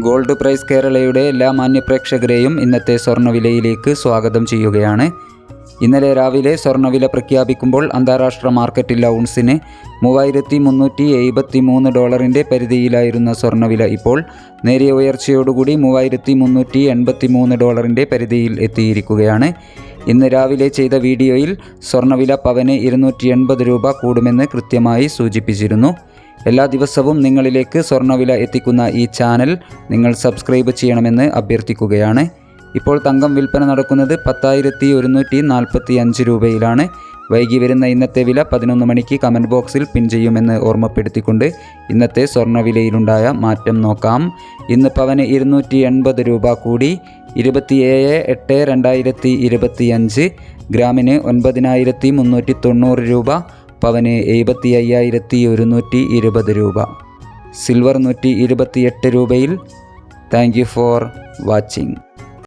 Gold price കേരളയുടെ എല്ലാ മാന്യപ്രേക്ഷകരെയും ഇന്നത്തെ സ്വർണവിലയിലേക്ക് സ്വാഗതം ചെയ്യുകയാണ്. ഇന്നലെ രാവിലെ സ്വർണവില പ്രഖ്യാപിക്കുമ്പോൾ അന്താരാഷ്ട്ര മാർക്കറ്റിൽ ഔൺസിന് മൂവായിരത്തി മുന്നൂറ്റി എഴുപത്തി മൂന്ന് ഡോളറിന്റെ പരിധിയിലായിരുന്ന സ്വർണവില ഇപ്പോൾ നേരിയ ഉയർച്ചയോടുകൂടി മൂവായിരത്തി മുന്നൂറ്റി എൺപത്തി മൂന്ന് ഡോളറിന്റെ പരിധിയിൽ എത്തിയിരിക്കുകയാണ്. ഇന്ന് രാവിലെ ചെയ്ത വീഡിയോയിൽ സ്വർണവില പവന് ഇരുന്നൂറ്റി എൺപത് രൂപ കൂടുമെന്ന് കൃത്യമായി സൂചിപ്പിച്ചിരുന്നു. എല്ലാ ദിവസവും നിങ്ങളിലേക്ക് സ്വർണവില എത്തിക്കുന്ന ഈ ചാനൽ നിങ്ങൾ സബ്സ്ക്രൈബ് ചെയ്യണമെന്ന് അഭ്യർത്ഥിക്കുകയാണ്. ഇപ്പോൾ തങ്കം വിൽപ്പന നടക്കുന്നത് പത്തായിരത്തി ഒരുന്നൂറ്റി നാൽപ്പത്തി അഞ്ച് രൂപയിലാണ്. വൈകി വരുന്ന ഇന്നത്തെ വില പതിനൊന്ന് മണിക്ക് കമന്റ് ബോക്സിൽ പിൻ ചെയ്യുമെന്ന് ഓർമ്മപ്പെടുത്തിക്കൊണ്ട് ഇന്നത്തെ സ്വർണവിലയിലുണ്ടായ മാറ്റം നോക്കാം. ഇന്ന് പവന് ഇരുന്നൂറ്റി എൺപത് രൂപ കൂടി. ഇരുപത്തിയേഴ് എട്ട് രണ്ടായിരത്തി ഇരുപത്തിയഞ്ച് ഗ്രാമിന് ഒൻപതിനായിരത്തി മുന്നൂറ്റി തൊണ്ണൂറ് രൂപ. പവന് എഴുപത്തി അയ്യായിരത്തി ഒരുന്നൂറ്റി ഇരുപത് രൂപ. സിൽവർ നൂറ്റി ഇരുപത്തിയെട്ട് രൂപയിൽ. Thank you for watching.